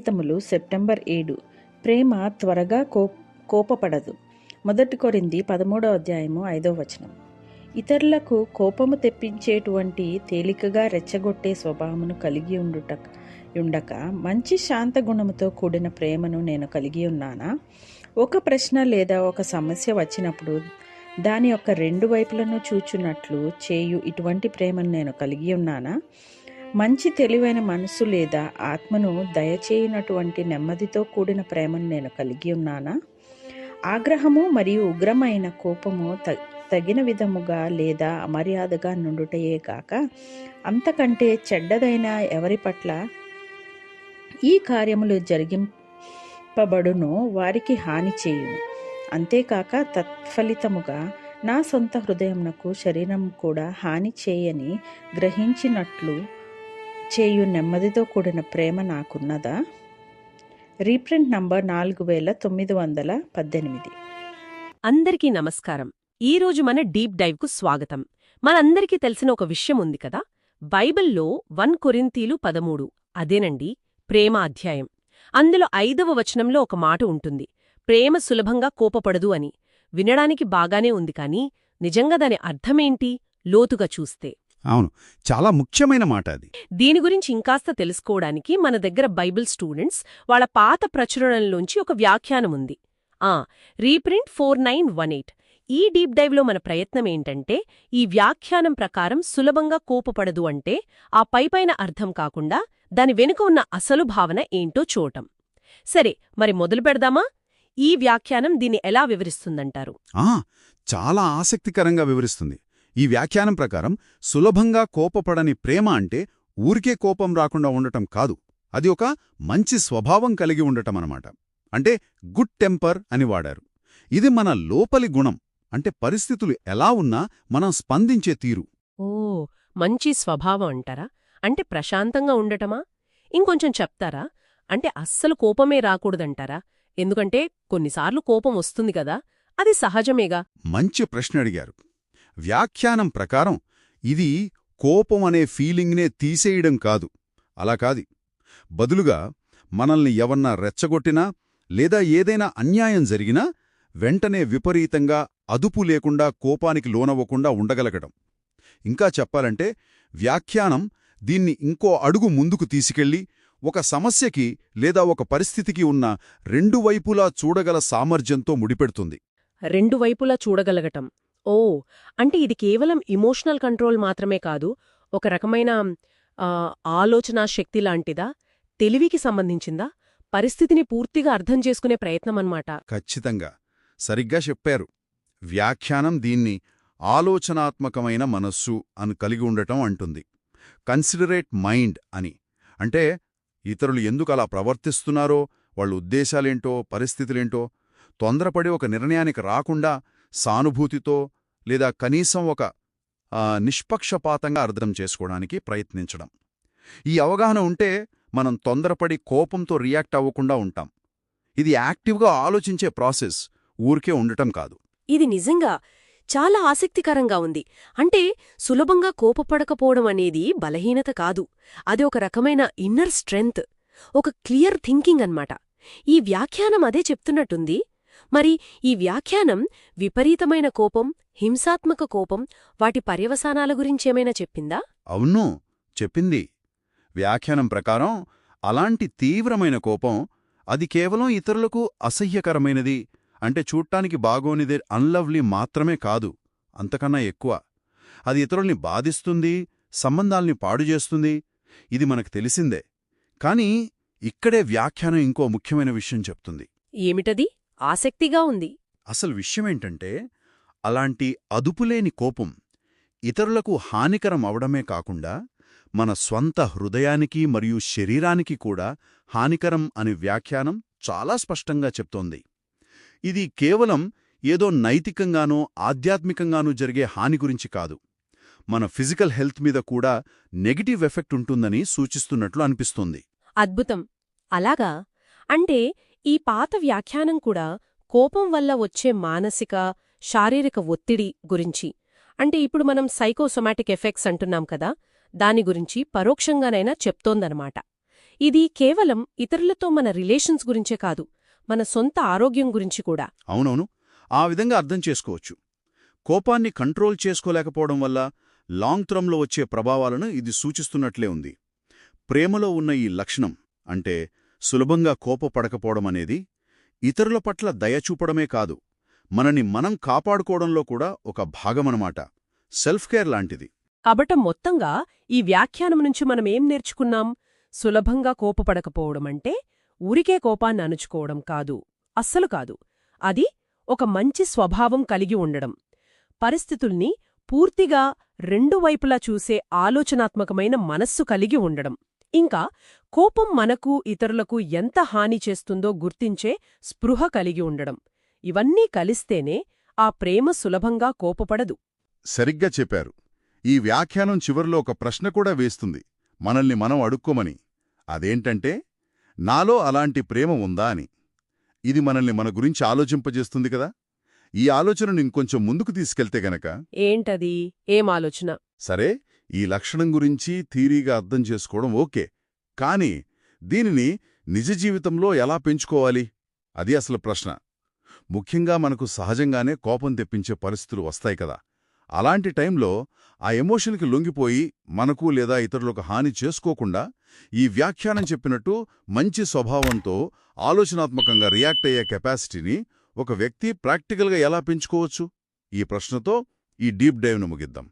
గీతములు September ఏడు. ప్రేమ త్వరగా కో కోపపడదు. మొదటి కొరింది పదమూడవ అధ్యాయము ఐదవ వచనం. ఇతరులకు కోపము తెప్పించేటువంటి తేలికగా రెచ్చగొట్టే స్వభావమును కలిగి ఉండుట ఉండక మంచి శాంత గుణముతో కూడిన ప్రేమను నేను కలిగి ఉన్నానా? ఒక ప్రశ్న లేదా ఒక సమస్య వచ్చినప్పుడు దాని యొక్క రెండు వైపులను చూచున్నట్లు చేయు ఇటువంటి ప్రేమను నేను కలిగి ఉన్నానా? మంచి తెలివైన మనసు లేదా ఆత్మను దయచేయనటువంటి నెమ్మదితో కూడిన ప్రేమను నేను కలిగి ఉన్నానా? ఆగ్రహము మరియు ఉగ్రమైన కోపము త తగిన విధముగా లేదా అమర్యాదగా నుండుటయే కాక అంతకంటే చెడ్డదైన ఎవరి పట్ల ఈ కార్యములు జరిగింపబడును వారికి హాని చేయును. అంతేకాక తత్ఫలితముగా నా సొంత హృదయంనకు శరీరం కూడా హాని చేయని గ్రహించినట్లు చేయు నెమ్మదితో కూడిన ప్రేమ నాకున్నదా? రీప్రింట్ నంబర్ నాలుగు వేల తొమ్మిది వందల పద్దెనిమిది. అందరికీ నమస్కారం. ఈరోజు మన డీప్ డైవ్కు స్వాగతం. మనందరికీ తెలిసిన ఒక విషయం ఉంది కదా? బైబిల్లో వన్ కొరింతీలు పదమూడు. అదేనండి ప్రేమ అధ్యాయం. అందులో ఐదవ వచనంలో ఒక మాట ఉంటుంది. ప్రేమ సులభంగా కోపపడదు అని. వినడానికి బాగానే ఉంది కాని నిజంగా దాని అర్థమేంటి? లోతుగా చూస్తే. అవును. చాలా ముఖ్యమైన మాట అది. దీని గురించి ఇంకాస్త తెలుసుకోవడానికి మన దగ్గర బైబిల్ స్టూడెంట్స్ వాళ్ళ పాత ప్రచురణలోంచి ఒక వ్యాఖ్యానం ఉంది. ఆ reprint four nine one eight. ఈ డీప్ డైవ్లో మన ప్రయత్నం ఏంటంటే ఈ వ్యాఖ్యానం ప్రకారం సులభంగా కోపపడదు అంటే ఆ పైపైన అర్థం కాకుండా దాని వెనుక ఉన్న అసలు భావన ఏంటో చూడటం. సరే మరి మొదలు పెడదామా? ఈ వ్యాఖ్యానం దీన్ని ఎలా వివరిస్తుందంటారు? ఆ చాలా ఆసక్తికరంగా వివరిస్తుంది. ఈ వ్యాఖ్యానం ప్రకారం సులభంగా కోపపడని ప్రేమ అంటే ఊరికే కోపం రాకుండా ఉండటం కాదు. అది ఒక మంచి స్వభావం కలిగి ఉండటం అన్నమాట. అంటే గుడ్ టెంపర్ అని వాడారు. ఇది మన లోపలి గుణం. అంటే పరిస్థితులు ఎలా ఉన్నా మనం స్పందించే తీరు. ఓ మంచి స్వభావం అంటారా? అంటే ప్రశాంతంగా ఉండటమా? ఇంకొంచెం చెప్తారా? అంటే అస్సలు కోపమే రాకూడదంటారా? ఎందుకంటే కొన్నిసార్లు కోపం వస్తుంది కదా అది సహజమేగా? మంచి ప్రశ్న అడిగారు. వ్యాఖ్యానం ప్రకారం ఇది కోపం అనే ఫీలింగ్నే తీసేయడం కాదు. అలా కాది. బదులుగా మనల్ని ఎవన్నా రెచ్చగొట్టినా లేదా ఏదైనా అన్యాయం జరిగినా వెంటనే విపరీతంగా అదుపు లేకుండా కోపానికి లోనవ్వకుండా ఉండగలగడం. ఇంకా చెప్పాలంటే వ్యాఖ్యానం దీన్ని ఇంకో అడుగు ముందుకు తీసుకెళ్ళి ఒక సమస్యకి లేదా ఒక పరిస్థితికి ఉన్న రెండు వైపులా చూడగల సామర్థ్యంతో ముడిపెడుతుంది. రెండు వైపులా చూడగలగటం. ఓ అంటే ఇది కేవలం ఇమోషనల్ కంట్రోల్ మాత్రమే కాదు ఒక రకమైన ఆలోచనా శక్తి లాంటిదా? తెలివికి సంబంధించిందా? పరిస్థితిని పూర్తిగా అర్థం చేసుకునే ప్రయత్నమన్నమాట ఖచ్చితంగా. సరిగ్గా చెప్పారు. వ్యాఖ్యానం దీన్ని ఆలోచనాత్మకమైన మనస్సు అని కలిగి ఉండటం అంటుంది. కన్సిడరేట్ మైండ్ అని. అంటే ఇతరులు ఎందుకు అలా ప్రవర్తిస్తున్నారో వాళ్ళ ఉద్దేశాలేంటో పరిస్థితులేంటో తొందరపడి ఒక నిర్ణయానికి రాకుండా సానుభూతితో లేదా కనీసం ఒక ఆ, నిష్పక్షపాతంగా అర్థం చేసుకోవడానికి ప్రయత్నించడం. ఈ అవగాహన ఉంటే మనం తొందరపడి కోపంతో రియాక్ట్ అవ్వకుండా ఉంటాం. ఇది యాక్టివ్గా ఆలోచించే ప్రాసెస్ ఊరికే ఉండటం కాదు. ఇది నిజంగా చాలా ఆసక్తికరంగా ఉంది. అంటే సులభంగా కోపపడకపోవడం అనేది బలహీనత కాదు. అది ఒక రకమైన ఇన్నర్ స్ట్రెంగ్త్ ఒక క్లియర్ థింకింగ్ అన్నమాట. ఈ వ్యాఖ్యానం అదే చెప్తున్నట్టుంది. మరి ఈ వ్యాఖ్యానం విపరీతమైన కోపం హింసాత్మక కోపం వాటి పర్యవసానాల గురించేమైనా చెప్పిందా? అవును చెప్పింది. వ్యాఖ్యానం ప్రకారం అలాంటి తీవ్రమైన కోపం అది కేవలం ఇతరులకు అసహ్యకరమైనది అంటే చూడటానికి బాగోనిదే అన్లవ్లీ మాత్రమే కాదు అంతకన్నా ఎక్కువ. అది ఇతరుల్ని బాధిస్తుంది సంబంధాల్ని పాడుచేస్తుంది ఇది మనకు తెలిసిందే. కాని ఇక్కడే వ్యాఖ్యానం ఇంకో ముఖ్యమైన విషయం చెప్తుంది. ఏమిటది? ఆసక్తిగా ఉంది. అసలు విషయమేంటంటే అలాంటి అదుపులేని కోపం ఇతరులకు హానికరం అవడమే కాకుండా మన స్వంత హృదయానికి మరియు శరీరానికి కూడా హానికరం అని వ్యాఖ్యానం చాలా స్పష్టంగా చెప్తోంది. ఇది కేవలం ఏదో నైతికంగానో ఆధ్యాత్మికంగానూ జరిగే హాని గురించి కాదు. మన ఫిజికల్ హెల్త్ మీద కూడా నెగిటివ్ ఎఫెక్ట్ ఉంటుందని సూచిస్తున్నట్లు అనిపిస్తుంది. అద్భుతం. అలాగా? అంటే ఈ పాత వ్యాఖ్యానం కూడా కోపం వల్ల వచ్చే మానసిక శారీరక ఒత్తిడి గురించి. అంటే ఇప్పుడు మనం సైకోసొమాటిక్ ఎఫెక్ట్స్ అంటున్నాం కదా దాని గురించి పరోక్షంగానైనా చెప్తోందనమాట. ఇది కేవలం ఇతరులతో మన రిలేషన్స్ గురించే కాదు మన సొంత ఆరోగ్యం గురించి కూడా. అవునవును. ఆ విధంగా అర్థం చేసుకోవచ్చు. కోపాన్ని కంట్రోల్ చేసుకోలేకపోవడం వల్ల లాంగ్ టర్మ్లో వచ్చే ప్రభావాలను ఇది సూచిస్తున్నట్లే ఉంది. ప్రేమలో ఉన్న ఈ లక్షణం అంటే సులభంగా కోపపడకపోవడమనేది ఇతరుల పట్ల దయ చూపడమే కాదు మనని మనం కాపాడుకోవడంలో కూడా ఒక భాగమనమాట సెల్ఫ్ కేర్ లాంటిది. కాబట్టి మొత్తంగా ఈ వ్యాఖ్యానం నుంచి మనం ఏం నేర్చుకున్నాం? సులభంగా కోపపడకపోవడమంటే ఉరికే ఊరికే కోపాన్ని అణుచుకోవడం కాదు అస్సలు కాదు. అది ఒక మంచి స్వభావం కలిగి ఉండడం. పరిస్థితుల్ని పూర్తిగా రెండు వైపులా చూసే ఆలోచనాత్మకమైన మనస్సు కలిగి ఉండడం. ఇంకా కోపం మనకు ఇతరులకు ఎంత హాని చేస్తుందో గుర్తించే స్పృహ కలిగి ఉండడం. ఇవన్నీ కలిస్తేనే ఆ ప్రేమ సులభంగా కోపపడదు. సరిగ్గా చెప్పారు. ఈ వ్యాఖ్యానం చివరిలో ఒక ప్రశ్న కూడా వేస్తుంది. మనల్ని మనం అడుక్కోమని. అదేంటంటే నాలో అలాంటి ప్రేమ ఉందా అని. ఇది మనల్ని మన గురించి ఆలోచింపజేస్తుంది కదా. ఈ ఆలోచనను ఇంకొంచెం ముందుకు తీసుకెళ్తే గనక ఏంటది? ఏం ఆలోచన? సరే ఈ లక్షణం గురించి థీరీగా అర్థం చేసుకోవడం ఓకే. కానీ దీనిని నిజ జీవితంలో ఎలా పెంచుకోవాలి? అది అసలు ప్రశ్న. ముఖ్యంగా మనకు సహజంగానే కోపం తెప్పించే పరిస్థితులు వస్తాయి కదా. అలాంటి టైంలో ఆ ఎమోషన్కి లొంగిపోయి మనకు లేదా ఇతరులకు హాని చేసుకోకుండా ఈ వ్యాఖ్యానం చెప్పినట్టు మంచి స్వభావంతో ఆలోచనాత్మకంగా రియాక్ట్ అయ్యే కెపాసిటీని ఒక వ్యక్తి ప్రాక్టికల్గా ఎలా పెంచుకోవచ్చు? ఈ ప్రశ్నతో ఈ డీప్ డైవ్ను ముగిద్దాం.